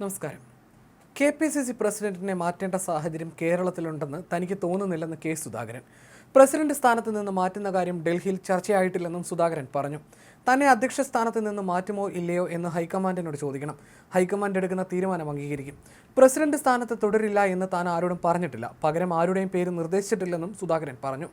നമസ്കാരം. K P C C പ്രസിഡന്റിനെ മാറ്റേണ്ട സാഹചര്യം കേരളത്തിലുണ്ടെന്ന് തനിക്ക് തോന്നുന്നില്ലെന്ന് കെ സുധാകരൻ. പ്രസിഡന്റ് സ്ഥാനത്ത് നിന്ന് മാറ്റുന്ന കാര്യം ഡൽഹിയിൽ ചർച്ചയായിട്ടില്ലെന്നും സുധാകരൻ പറഞ്ഞു. തന്നെ അധ്യക്ഷ സ്ഥാനത്ത് നിന്ന് മാറ്റുമോ ഇല്ലയോ എന്ന് ഹൈക്കമാൻഡിനോട് ചോദിക്കണം. ഹൈക്കമാൻഡ് എടുക്കുന്ന തീരുമാനം അംഗീകരിക്കും. പ്രസിഡന്റ് സ്ഥാനത്ത് തുടരില്ല എന്ന് താൻ ആരോടും പറഞ്ഞിട്ടില്ല. പകരം ആരുടെയും പേര് നിർദ്ദേശിച്ചിട്ടില്ലെന്നും സുധാകരൻ പറഞ്ഞു.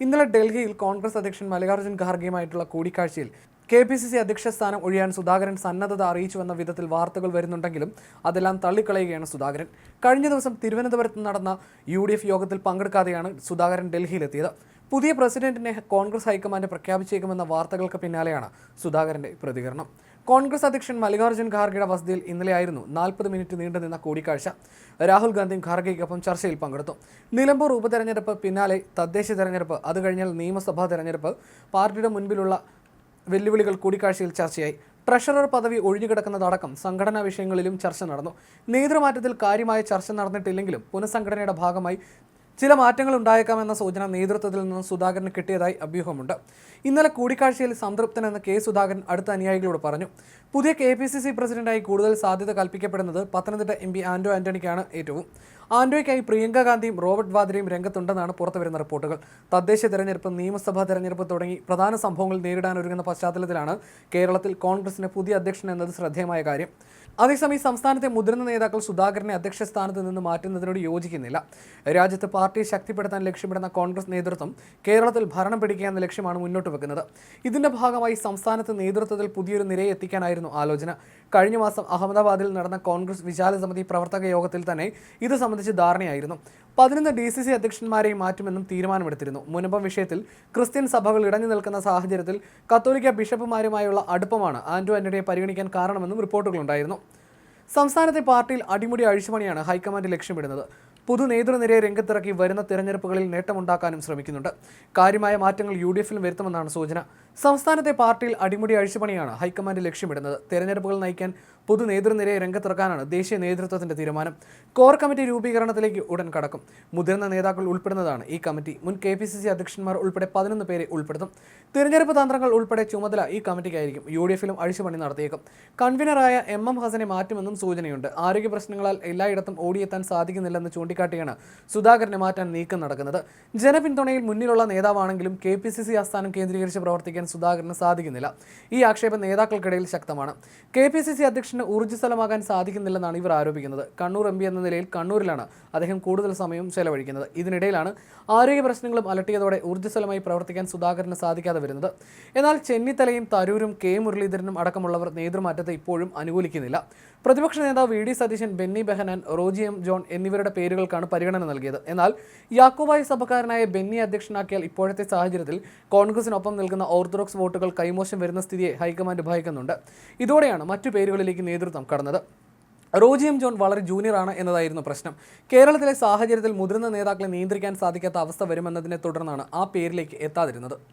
ഇന്നലെ ഡൽഹിയിൽ കോൺഗ്രസ് അധ്യക്ഷൻ മല്ലികാർജുൻ ഖാർഗെയുമായിട്ടുള്ള കൂടിക്കാഴ്ചയിൽ കെ പി സി സി അധ്യക്ഷ സ്ഥാനം ഒഴിയാൻ സുധാകരൻ സന്നദ്ധത അറിയിച്ചുവെന്ന വിധത്തിൽ വാർത്തകൾ വരുന്നുണ്ടെങ്കിലും അതെല്ലാം തള്ളിക്കളയുകയാണ് സുധാകരൻ. കഴിഞ്ഞ ദിവസം തിരുവനന്തപുരത്ത് നടന്ന യു ഡി എഫ് യോഗത്തിൽ പങ്കെടുക്കാതെയാണ് സുധാകരൻ ഡൽഹിയിലെത്തിയത്. പുതിയ പ്രസിഡന്റിനെ കോൺഗ്രസ് ഹൈക്കമാൻഡ് പ്രഖ്യാപിച്ചേക്കുമെന്ന വാർത്തകൾക്ക് പിന്നാലെയാണ് സുധാകരന്റെ പ്രതികരണം. കോൺഗ്രസ് അധ്യക്ഷൻ മല്ലികാർജുൻ ഖാർഗെയുടെ വസതിയിൽ ഇന്നലെയായിരുന്നു നാൽപ്പത് മിനിറ്റ് നീണ്ടുനിന്ന കൂടിക്കാഴ്ച. രാഹുൽ ഗാന്ധിയും ഖാർഗെയ്ക്കൊപ്പം ചർച്ചയിൽ പങ്കെടുത്തു. നിലമ്പൂർ ഉപതെരഞ്ഞെടുപ്പ് പിന്നാലെ തദ്ദേശ തെരഞ്ഞെടുപ്പ് അത് കഴിഞ്ഞാൽ നിയമസഭാ തെരഞ്ഞെടുപ്പ്. പാർട്ടിയുടെ മുൻപിലുള്ള വെല്ലുവിളികൾ കൂടിക്കാഴ്ചയിൽ ചർച്ചയായി. ട്രഷറർ പദവി ഒഴിഞ്ഞുകിടക്കുന്നതടക്കം സംഘടനാ വിഷയങ്ങളിലും ചർച്ച നടന്നു. നേതൃമാറ്റത്തിൽ കാര്യമായ ചർച്ച നടന്നിട്ടില്ലെങ്കിലും പുനഃസംഘടനയുടെ ഭാഗമായി ചില മാറ്റങ്ങൾ ഉണ്ടായേക്കാമെന്ന സൂചന നേതൃത്വത്തിൽ നിന്നും സുധാകരന് കിട്ടിയതായി അഭ്യൂഹമുണ്ട്. ഇന്നലെ കൂടിക്കാഴ്ചയിൽ സംതൃപ്തനെന്ന് കെ സുധാകരൻ അടുത്ത അനുയായികളോട് പറഞ്ഞു പുതിയ കെ പി സി സി പ്രസിഡന്റായി കൂടുതൽ സാധ്യത കൽപ്പിക്കപ്പെടുന്നത് പത്തനംതിട്ട എം പി ആന്റോ ആന്റണിക്കാണ് ഏറ്റവും. ആന്റോയ്ക്കായി പ്രിയങ്ക ഗാന്ധിയും റോബർട്ട് വാദ്രയും രംഗത്തുണ്ടെന്നാണ് പുറത്തുവരുന്ന റിപ്പോർട്ടുകൾ. തദ്ദേശ തെരഞ്ഞെടുപ്പ് നിയമസഭാ തെരഞ്ഞെടുപ്പ് തുടങ്ങി പ്രധാന സംഭവങ്ങൾ നേരിടാൻ ഒരുങ്ങുന്ന പശ്ചാത്തലത്തിലാണ് കേരളത്തിൽ കോൺഗ്രസിന് പുതിയ അധ്യക്ഷൻ എന്നത് ശ്രദ്ധേയമായ കാര്യം. അതേസമയം സംസ്ഥാനത്തെ മുതിർന്ന നേതാക്കൾ സുധാകരനെ അധ്യക്ഷ സ്ഥാനത്ത് നിന്ന് മാറ്റുന്നതിനോട് യോജിക്കുന്നില്ല. രാജ്യത്ത് പാർട്ടിയെ ശക്തിപ്പെടുത്താൻ ലക്ഷ്യമിടുന്ന കോൺഗ്രസ് നേതൃത്വം കേരളത്തിൽ ഭരണം പിടിക്കുക എന്ന ലക്ഷ്യമാണ് മുന്നോട്ട് വെക്കുന്നത്. ഇതിന്റെ ഭാഗമായി സംസ്ഥാനത്ത് നേതൃത്വത്തിൽ പുതിയൊരു നിരയെ എത്തിക്കാനായിരുന്നു ആലോചന. കഴിഞ്ഞ മാസം അഹമ്മദാബാദിൽ നടന്ന കോൺഗ്രസ് വിശാല സമിതി പ്രവർത്തക യോഗത്തിൽ തന്നെ ഇത് സംബന്ധിച്ച് ധാരണയായിരുന്നു. പതിനൊന്ന് ഡി സി സി അധ്യക്ഷന്മാരെയും മാറ്റുമെന്നും തീരുമാനമെടുത്തിരുന്നു. മുനമ്പം വിഷയത്തിൽ ക്രിസ്ത്യൻ സഭകൾ ഇടഞ്ഞു നിൽക്കുന്ന സാഹചര്യത്തിൽ കത്തോലിക്ക ബിഷപ്പുമാരുമായുള്ള അടുപ്പമാണ് ആന്റോ ആന്റണിയെ പരിഗണിക്കാൻ കാരണമെന്നും റിപ്പോർട്ടുകളുണ്ടായിരുന്നു. സംസ്ഥാനത്തെ പാർട്ടിയിൽ അടിമുടി അഴിച്ചുപണിയാണ് ഹൈക്കമാൻഡ് ലക്ഷ്യമിടുന്നത്. പുതു നേതൃനിരയെ രംഗത്തിറക്കി വരുന്ന തിരഞ്ഞെടുപ്പുകളിൽ നേട്ടമുണ്ടാക്കാനും ശ്രമിക്കുന്നുണ്ട്. കാര്യമായ മാറ്റങ്ങൾ യു ഡി എഫിലും വരുത്തുമെന്നാണ് സൂചന. സംസ്ഥാനത്തെ പാർട്ടിയിൽ അടിമുടി അഴിച്ചുപണിയാണ് ഹൈക്കമാൻഡ് ലക്ഷ്യമിടുന്നത്. തെരഞ്ഞെടുപ്പുകൾ നയിക്കാൻ പുതു നേതൃനിരയെ രംഗത്തിറക്കാനാണ് ദേശീയ നേതൃത്വത്തിന്റെ തീരുമാനം. കോർ കമ്മിറ്റി രൂപീകരണത്തിലേക്ക് ഉടൻ കടക്കും. മുതിർന്ന നേതാക്കൾ ഉൾപ്പെടുന്നതാണ് ഈ കമ്മിറ്റി. മുൻ കെ പി സി സി അധ്യക്ഷന്മാർ ഉൾപ്പെടെ പതിനൊന്ന് പേരെ ഉൾപ്പെടുത്തും. തിരഞ്ഞെടുപ്പ് തന്ത്രങ്ങൾ ഉൾപ്പെടെ ചുമതല ഈ കമ്മിറ്റിക്കായിരിക്കും. യു ഡി എഫിലും അഴിച്ചുപണി നടത്തിയേക്കും. കൺവീനറായ എം എം ഹസനെ മാറ്റുമെന്നും സൂചനയുണ്ട്. ആരോഗ്യ പ്രശ്നങ്ങളാൽ എല്ലായിടത്തും ഓടിയെത്താൻ സാധിക്കുന്നില്ലെന്ന് ചൂണ്ടിക്കാട്ടിയാണ് സുധാകരനെ മാറ്റാൻ നീക്കം നടക്കുന്നത്. ജനപിന്തുണയിൽ മുന്നിലുള്ള നേതാവാണെങ്കിലും കെ പി സി സി ആസ്ഥാനം കേന്ദ്രീകരിച്ച് പ്രവർത്തിക്കാൻ സുധാകരന് സാധിക്കുന്നില്ല. ഈ ആക്ഷേപം നേതാക്കൾക്കിടയിൽ ശക്തമാണ്. കെ പി സി സി അധ്യക്ഷന് ഊർജസ്വലമാകാൻ സാധിക്കുന്നില്ലെന്നാണ് ഇവർ ആരോപിക്കുന്നത്. കണ്ണൂർ എം പി എന്ന നിലയിൽ കണ്ണൂരിലാണ് അദ്ദേഹം കൂടുതൽ സമയം ചെലവഴിക്കുന്നത്. ഇതിനിടയിലാണ് ആരോഗ്യ പ്രശ്നങ്ങളും അലട്ടിയതോടെ ഊർജസ്വലമായി പ്രവർത്തിക്കാൻ സുധാകരന് സാധിക്കാതെ വരുന്നത്. എന്നാൽ ചെന്നിത്തലയും തരൂരും കെ മുരളീധരനും അടക്കമുള്ളവർ നേതൃമാറ്റത്തെ ഇപ്പോഴും അനുകൂലിക്കുന്നില്ല. പ്രതിപക്ഷ നേതാവ് V D Satheesan Benny Behanan Roji M John എന്നിവരുടെ പേരുകൾക്കാണ് പരിഗണന നൽകിയത്. എന്നാൽ യാക്കോബായ സഭക്കാരനായ ബെന്നി അധ്യക്ഷനാക്കിയാൽ ഇപ്പോഴത്തെ സാഹചര്യത്തിൽ കോൺഗ്രസിനൊപ്പം നിൽക്കുന്ന ഓർത്തഡോക്സ് വോട്ടുകൾ കൈമോശം വരുന്ന സ്ഥിതിയെ ഹൈക്കമാൻഡ് ഭയക്കുന്നുണ്ട്. ഇതോടെയാണ് മറ്റു പേരുകളിലേക്ക് നേതൃത്വം കടന്നത്. റോജി എം ജോൺ വളരെ ജൂനിയറാണ് എന്നതായിരുന്നു പ്രശ്നം. കേരളത്തിലെ സാഹചര്യത്തിൽ മുതിർന്ന നേതാക്കളെ നിയന്ത്രിക്കാൻ സാധിക്കാത്ത അവസ്ഥ വരുമെന്നതിനെ തുടർന്നാണ് ആ പേരിലേക്ക് എത്താതിരുന്നത്.